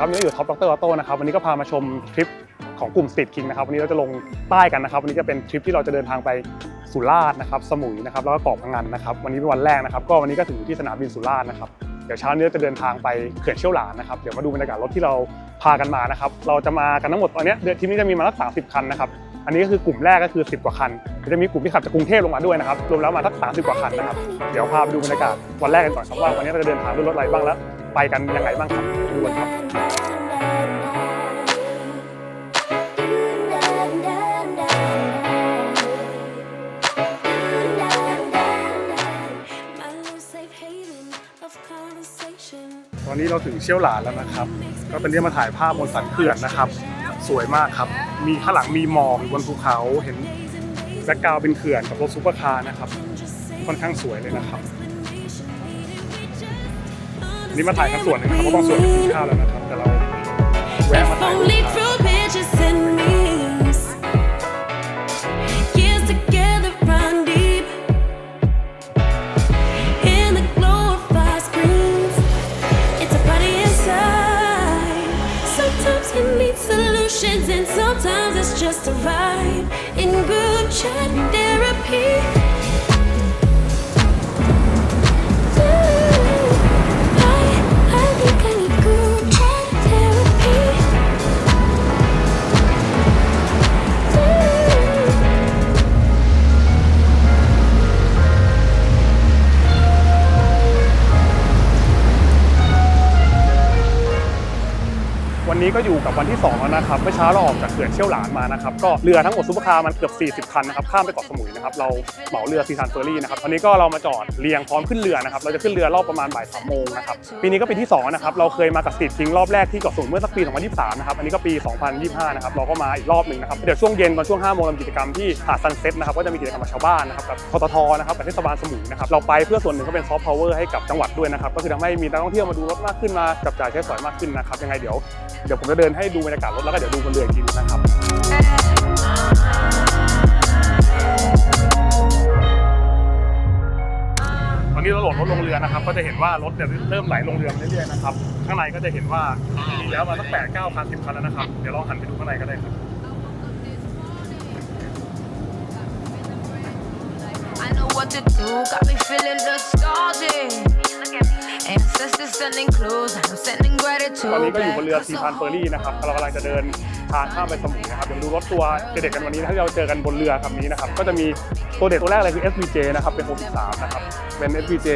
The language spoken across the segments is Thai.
ครับวันนี้อยู่ท็อปด็อกเตอร์ออโต้นะครับวันนี้ก็พามาชมทริปของกลุ่มสตรีทคิงนะครับวันนี้เราจะลงใต้กันนะครับ วันนี้จะเป็นทริปที่เราจะเดินทางไปสุราษฎร์นะครับ สมุยนะครับแล้วก็เกาะพังงานนะครับ วันนี้เป็นวันแรกนะครับ ก็วันนี้ก็ถึงอยู่ที่สนามบินสุราษฎร์นะครับเดี๋ยวเช้านี้จะเดินทางไปเขื่อนเชี่ยวหลานนะครับเดี๋ยวมาดูบรรยากาศรถที่เราพากันมานะครับเราจะมากันทั้งหมดตอนเนี้ยเดือนทริปนี้จะมีมาสักสามสิบคันนะครับอันนี้ก็คือกลุ่มแรกก็คือ 10 กว่าคันจะมีกลุ่มที่ขับจากกรุงเทพลงมาด้วยนะครับรวมแล้วมาสัก30กว่าคันนะครับเดี๋ยวพาไปดูบรรยากาศวันแรกกันก่อนครับว่าวันนี้เราจะเดินทางด้วยรถอะไรบ้างแล้วไปกันยังไงบ้างครับดูกันครับ ตอนนี้เราถึงเชี่ยวหลานแล้วนะครับ ก็ตอนนี้มาถ่ายภาพบนสันเขื่อนนะครับ สวยมากครับ มีข้างหลังมีหมอกอยู่บนภูเขา เห็นแบ็กกราวเป็นเขื่อนกับรถซุปเปอร์คาร์นะครับ ค่อนข้างสวยเลยนะครับ นี่มาถ่ายทั้งส่วนหนึงนะครับเพราะบางส่วนกินข้าวแล้วนะครับ แต่เราแวะมาถ่ายรูป วันที่2แล้วนะครับเมื่อเช้าเราออกจากเขื่อนเชี่ยวหลานมานะครับก็เรือทั้งหมดซุปเปอร์คาร์มันเกือบ 40 คันนะครับข้ามไปเกาะสมุยนะครับเราเหมาเรือซีซันเฟอร์รี่นะครับตอนนี้ก็เรามาจอดเรียงพร้อมขึ้นเรือนะครับเราจะขึ้นเรือรอบประมาณบ่ายสามโมงนะครับปีนี้ก็ปีที่2นะครับเราเคยมากับสตรีทคิงรอบแรกที่เกาะสมุยเมื่อสักปี 2023 นะครับอันนี้ก็ปี 2025 นะครับเราก็มาอีกรอบหนึ่งนะครับเดี๋ยวช่วงเย็นตอนช่วง5โมงเรากิจกรรมที่หาดซันเซ็ตนะครับก็จะมีกิจกรรมกับชาวบ้านนะครับกับทททนะครับกับเทศบาลสมุยนะครับเราไปเพื่อส่วนหนึ่งก็เป็นซอฟต์พาวเวอร์ให้กับจังหวัดด้วยนะครับก็คือทำให้มีนักท่องเที่ยวมาดูรถมากขึ้นมาจับจ่ายใช้สอยมากขึ้นนะครับยังไงเดี๋ยวเดี๋ยวผมจะเดินให้ดูบรรยากาศรถแล้วก็เดี๋ยวดูคนเรืออีกทีนึงนะครับตอนนี้เราโหลดรถลงเรือนะครับ ก็จะเห็นว่ารถเนี่ยเริ่มไหลลงเรือเรื่อยๆนะครับข้างในก็จะเห็นว่ามีแล้วมาตั้งแปดเก้าคันสิบคันแล้วนะครับเดี๋ยวลองหันไปดูข้างในก็ได้ครับ what to do, got me feeling nostalgic. Ancestors sending clues, I'm sending ตอน gratitude. นี้ก็อยู่บนเรือทีพันเฟอร์รี่นะครับเรากำลังจะเดินทางข้ามไปสมุยนะครับเดี๋ยวดูรถตัวเด็ดๆกันวันนี้นะที่เราเจอกันบนเรือคำนี้นะครับก็จะมีตัวเด็ดตัวแรกเลยคือ SVJ นะครับเป็น 63 นะครับเป็น SVJ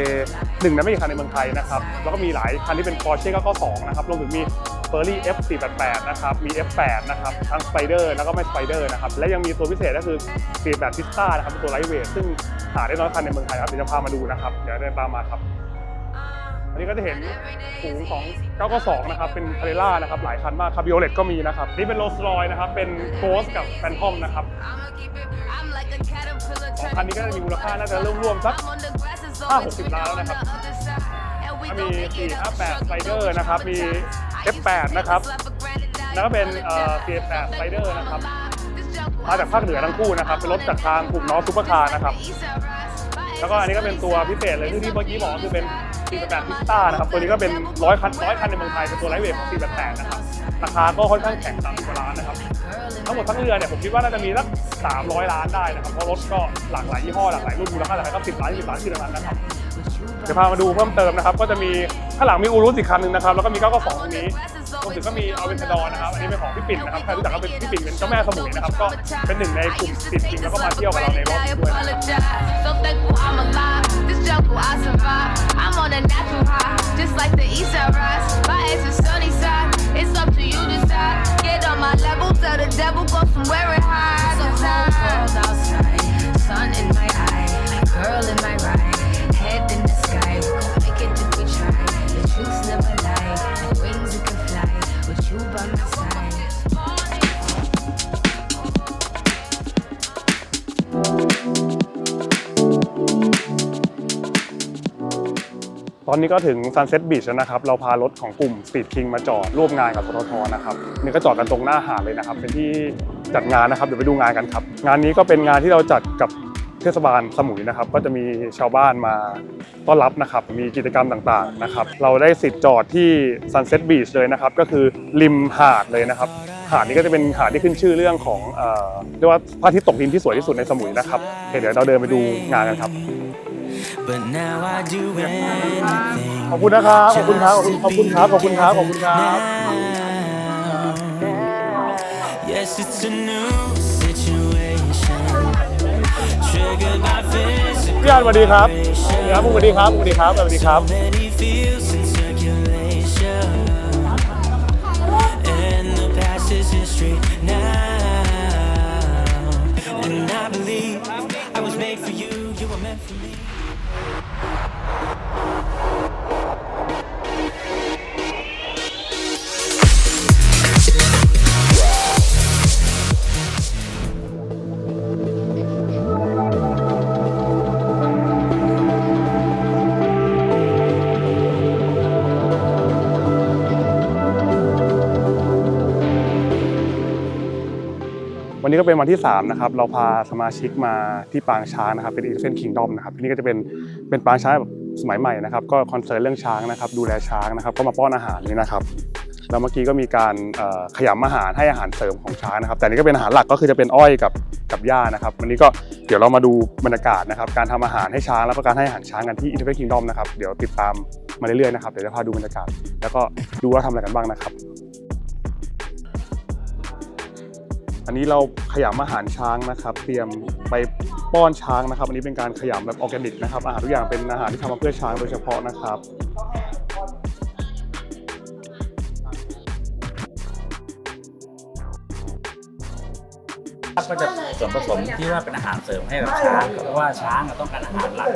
หนึ่งในไม่กี่คันในเมืองไทยนะครับแล้วก็มีหลายคันที่เป็น Porsche 992 นะครับรวมถึงมี Ferrari F488 นะครับ มี F8 นะครับ ทั้ง Spider แล้วก็ไม่ Spider นะครับ และยังมีตัวพิเศษก็คือ48 Pista นะครับเป็นตัวไลท์เวทซึ่งหาได้น้อยคันในเมืองไทยครับ เดี๋ยวจะพามาดูนะครับ เดี๋ยวเดินตามมาครับ อันนี้ก็จะเห็นฝูงของ992นะครับ เป็นคาเรล่านะครับ หลายคันมากคาบิโอเลตก็มีนะครับ นี่เป็นโรส s รอยนะครับ เป็นโกสกับแฟนทอมนะครับ I'ma keep it, I'm like a caterpillar สองคันนี้ก็จะมีมูลค่าน่าจะร่วมๆสัก I'm on the grass, it's ห้า always หกสิบ greener ล้านแล้วนะครับมี make it up, 458 struggle Spider through นะครับ มี traumatized. I used to F8 นะครับแล้วก็เป็นเอ่อ48 Spider นะครับ มาจากภาคเหนือทั้งคู่นะครับ เป็นรถจากทางกลุ่มน้องซูเปอร์คาร์นะครับ แล้วก็อันนี้ก็เป็นตัวพิเศษเลยที่ที่เมื่อกี้บอกก็คือเป็น 48 Pista นะครับ ตัวนี้ก็เป็นร้อยคันร้อยคันในเมืองไทย เป็นตัวไลท์เวทของ 48 นะครับ ราคาก็ค่อนข้างแข็ง30กว่าล้านนะครับ ทั้งหมดทั้งเรือเนี่ยผมคิดว่าน่าจะมีสัก300 ล้านได้นะครับ เพราะรถก็หลากหลายยี่ห้อหลากหลายรุ่นมูลค่าหลากหลายก็10ล้าน20ล้านขึ้นทั้งนั้นนะครับ เดี๋ยวพามาดูเพิ่มเติมนะครับ ก็จะมีข้างหลังมีอูรุสอีกคันหนึ่งนะครับแล้วก็มี992ตรงนี้รวมถึงก็มีเอาเวนดอร์นะครับอันนี้เป็นของพี่ปิ่นนะครับใครรู้จักก็เป็นพี่ปิ่นเป็นเจ้าแม่สมุยนะครับก็เป็นหนึ่งในกลุ่มติดจริงแล้วก็มาเที่ยวกับเราในรอบนี้ด้วยนะครับ ตอนนี้ก็ถึง Sunset Beach แล้วนะครับ เราพารถของกลุ่ม Speed King มาจอดร่วมงานกับทททนะครับ นี่ก็จอดกันตรงหน้าหาดเลยนะครับ เป็นที่จัดงานนะครับ เดี๋ยวไปดูงานกันครับ งานนี้ก็เป็นงานที่เราจัดกับเทศบาลสมุยนะครับ ก็จะมีชาวบ้านมาต้อนรับนะครับ มีกิจกรรมต่างๆนะครับ เราได้สิทธิ์จอดที่ Sunset Beach เลยนะครับ ก็คือริมหาดเลยนะครับ หาดนี้ก็จะเป็นหาดที่ขึ้นชื่อเรื่องของเอ่อเรียกว่าพระอาทิตย์ตกดินที่สวยที่สุดในสมุยนะครับโอเคเดี๋ยวเราเดินไปดูงานกันครับ But now I do anything ขอบคุณนะครับ ขอบคุณครับ ขอบคุณครับ ขอบคุณครับ ขอบคุณครับ Yes, it's a new situation. Triggered by physical พี่อาร์ตสวัสดีครับสวัสดีครับสวัสดีครับสวัสดีครับสวัสดีครับ many feels in circulation. And the past is history now. นี้ก็เป็นวันที่3นะครับเราพาสมาชิกมาที่ปางช้างนะครับเป็น Elephant Kingdom นะครับที่นี่ก็จะเป็นเป็นปางช้างแบบสมัยใหม่นะครับก็คอนเซิร์นเรื่องช้างนะครับดูแลช้างนะครับก็มาป้อนอาหารนี่นะครับแล้วเมื่อกี้ก็มีการขยำอาหารให้อาหารเสริมของช้างนะครับ แต่นี่ก็เป็นอาหารหลักก็คือจะเป็นอ้อยกับกับหญ้านะครับวันนี้ก็เดี๋ยวเรามาดูบรรยากาศนะครับการทำอาหารให้ช้างแล้วก็การให้อาหารช้างกันที่ Elephant Kingdom นะครับเดี๋ยวติดตามมาเรื่อยๆนะครับเดี๋ยวจะพาดูบรรยากาศ แล้วก็ดูว่าทำอะไรกันบ้างนะครับ อันนี้เราขยำอาหารช้างนะครับ เตรียมไปป้อนช้างนะครับ อันนี้เป็นการขยำแบบออร์แกนิกนะครับ อาหารทุกอย่างเป็นอาหารที่ทำมาเพื่อช้างโดยเฉพาะนะครับก็จะส่วนผสมที่ว่าเป็นอาหารเสริมให้กับช้างเพราะว่าช้างต้องการอาหารหลัก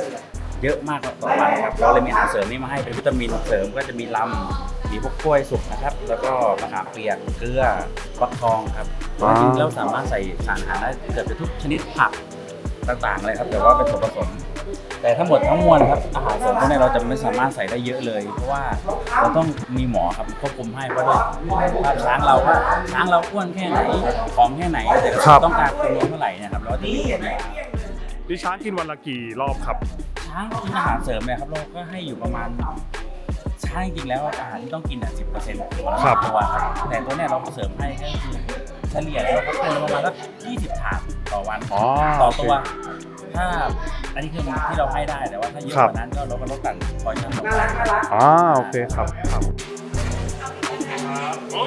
เยอะมากครับต่อวันครับเราเลยมีอาหารเสริมนี้มาให้เป็นวิตามินเสริมก็จะมีลำ มีพวกกล้วยสุกนะครับ แล้วก็มะขามเปียกเกลือฟักทองครับว้าวจริงๆแล้วสามารถใส่สารอาหารได้เกือบจะทุกชนิดผักต่างๆเลยครับ แต่ว่าเป็นส่วนผสม แต่ทั้งหมดทั้งมวลครับอาหารเสริมพวกนี้เราจะไม่สามารถใส่ได้เยอะเลย เพราะว่าเราต้องมีหมอครับควบคุมให้เพราะว่าถ้าช้างเราว่าช้างเราอ้วนแค่ไหนผอมแค่ไหนแต่ครับเราต้องการจำนวนเท่าไหร่เนะครับเราจะดูหมดเลยนี่ช้างกินวันละกี่รอบครับ ช้างกินอาหารเสริมเนี่ยครับเราก็ให้อยู่ประมาณ ช้างจริงๆแล้วอาหารที่ต้องกินอะสิบเปอร์เซ็นต์ตัวละครับ ตัวครับแต่ตัวเนี้ยเราเสริมให้ก็คือเฉลี่ยแล้วเขาเป็นประมาณสักยี่สิบถาดต่อวัน อ๋อต่อโอเค ตัว ถ้าอันนี้คือที่เราให้ได้แต่ว่าถ้าเยอะครักบว่านั้นก็เราก็ลดกันพอชั่นลงไปครับอ่าโอเคครับครับโอ้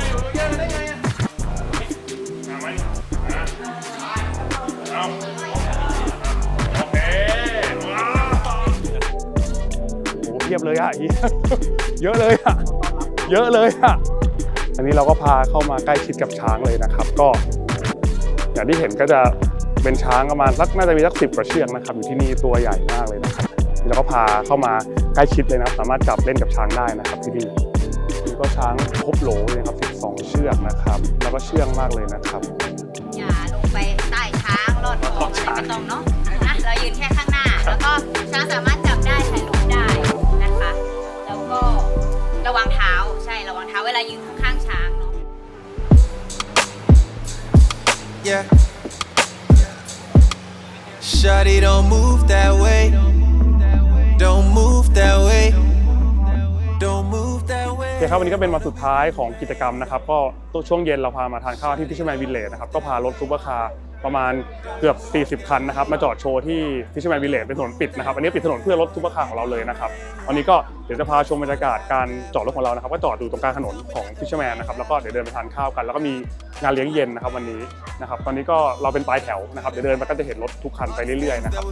เพียบเลยอะเยอะเลยอะเยอะเลยอะอันนี้เราก็พาเข้ามาใกล้ชิดกับช้างเลยนะครับ ก็ อย่างที่เห็นก็จะเป็นช้างประมาณสักน่าจะมีสักสิบกว่าเชือกนะครับอยู่ที่นี่ตัวใหญ่มากเลยนะครับเราก็พาเข้ามาใกล้ชิดเลยนะครับ สามารถจับเล่นกับช้างได้นะครับที่นี่นี่ก็ช้างครบโหลเลยครับ12 เชือกนะครับ แล้วก็เชื่องมากเลยนะครับอย่าลงไปใต้ช้างลอดคออะไรไม่ต้องเนาะนะเรายืนแค่ข้างหน้า แล้วก็ช้างสามารถจับ ระวังเท้าใช่ระวังเท้าเวลายืนข้างๆช้างเนาะ Yeah. Shawty, don't move that way. Don't move that way. Don't move that โอ way. เคครับวันนี้ก็เป็นวันสุดท้ายของกิจกรรมนะครับ ก็ช่วงเย็นเราพามาทานข้าวที่ฟิชเชอร์แมนวิลเลจนะครับ ก็พารถซูเปอร์คาร์ ประมาณเกือบ 40 คันนะครับ มาจอดโชว์ที่ฟิชเชอร์แมนวิลเลจเป็นถนนปิดนะครับ อันนี้ปิดถนนเพื่อรถซูเปอร์คาร์ของเราเลยนะครับวันนี้ก็เดี๋ยวจะพาชมบรรยากาศการจอดรถของเรานะครับ ก็จอดอยู่ตรงกลางถนนของฟิชเชอร์แมนนะครับ แล้วก็เดี๋ยวเดินไปทานข้าวกัน แล้วก็มีงานเลี้ยงเย็นนะครับวันนี้นะครับ ตอนนี้ก็เราเป็นปลายแถวนะครับ เดี๋ยวเดินไปก็จะเห็นรถทุกคันไปเรื่อยๆนะครับ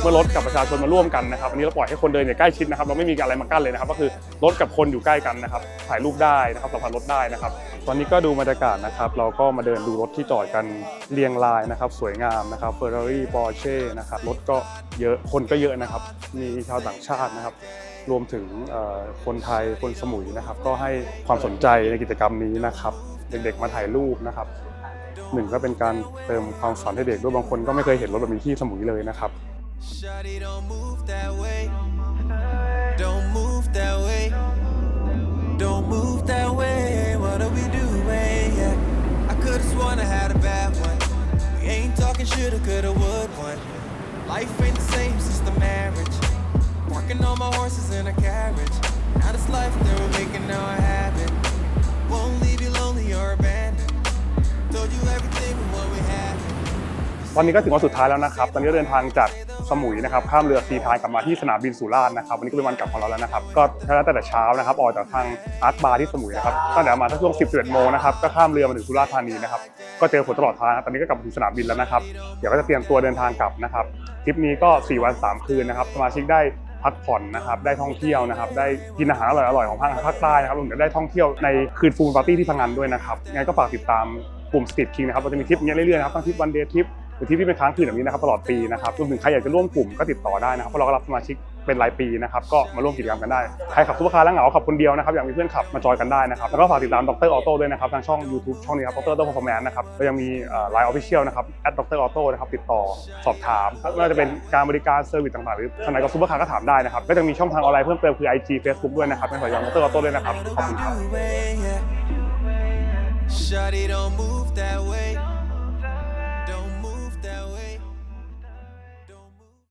เมื่อรถกับประชาชนมาร่วมกันนะครับอันนี้เราปล่อยให้คนเดินอย่างใกล้ชิดนะครับ เราไม่มีอะไรมากั้นเลยนะครับ ก็คือรถกับคนอยู่ใกล้กันนะครับ ถ่ายรูปได้นะครับสัมผัสรถได้นะครับ ตอนนี้ก็ดูบรรยากาศนะครับ เราก็มาเดินดูรถที่จอดกันเรียงรายนะครับ สวยงามนะครับ Ferrari Porsche นะครับรถก็เยอะคนก็เยอะนะครับ มีชาวต่างชาตินะครับ รวมถึงคนไทยคนสมุยนะครับ ก็ให้ความสนใจในกิจกรรมนี้นะครับ เด็กๆมาถ่ายรูปนะครับหนึ่งก็เป็นการเติมความฝันให้เด็กด้วยบางคนก็ไม่เคยเห็นรถแบบนี้ที่สมุยเลยนะครับ Shawty, don't move that way. Don't move that way. Don't move that way. What are we doing? Yeah. I could have sworn I had a bad one. We ain't talking shoulda, coulda, would one. Life ain't the same since the marriage. Working all my horses in a carriage. Now this life that we're making now a habit. Won't leave you lonely or abandoned. Told you everything but what we had. วันนี้ก็ถึงวันสุดท้ายแล้วนะครับ ตอนนี้ก็เดินทางจาก สมุยนะครับข้ามเรือซีพายกลับมาที่สนามบินสุราษฎร์นะครับวันนี้ก็เป็นวันกลับของเราแล้วนะครับก็ใช้าตั้งแต่เช้านะครับออกจากทางอาร์ตบาร์ที่สมุยนะครับตั้งแต่ประมาช่วง 10 11โมงนะครับก็ข้ามเรือมาถึงสุราษฎร์ธานีนะครับก็เจอฝนตลอดทางตอนนี้ก็กลับมาถึงสนามบินแล้วนะครับเดี๋ยวก็จะเตรียมตัวเดินทางกลับนะครับทริปนี้ก็ 4 วัน 3 คืนนะครับสมาชิกได้พักผ่อนนะครับได้ท่องเที่ยวนะครับได้กินอาหารอร่อยๆของภาคภาคใต้นะครับรวมถึงได้ท่องเที่ยวในคืนฟูลปาร์ตี้ที่พังงานด้วยนะครับยังไงก็ฝากติดตามกลุ่มสตรีทคิงนะครับเราจะมีทริปเงี้ยเรื่อยๆนะครับทั้งทริปวันเดย์ทริป หรือทริปที่เป็นค้างคืนแบบนี้นะครับตลอดปีนะครับรวมถึงใครอยากจะร่วมกลุ่มก็ติดต่อได้นะครับเพราะเราก็รับสมาชิกเป็นรายปีนะครับก็มาร่วมกิจกรรมกันได้ใครขับซุปเปอร์คาร์แล้วเหงาขับคนเดียวนะครับอยากมีเพื่อนขับมาจอยกันได้นะครับแล้วก็ฝากติดตามดรออโต้ด้วยนะครับทางช่อง YouTube ช่องนี้ครับดรออโต้พอร์แมนนะครับก็ยังมีไลน์ออฟฟิเชียลนะครับแอดดรออโต้นะครับติดต่อสอบถามไม่ว่าจะเป็นการบริการเซอร์วิสต่างๆหรือทางไหนกับซุปเปอร์คาร์ก็ถามได้นะครับก็จะมีช่องทางออนไลน์เพิ่มเติมคือ IG Facebook ด้วยนะครับเป็นฝากยองดรออโต้ด้วยนะครับขอบคุณครับ Shawty don't move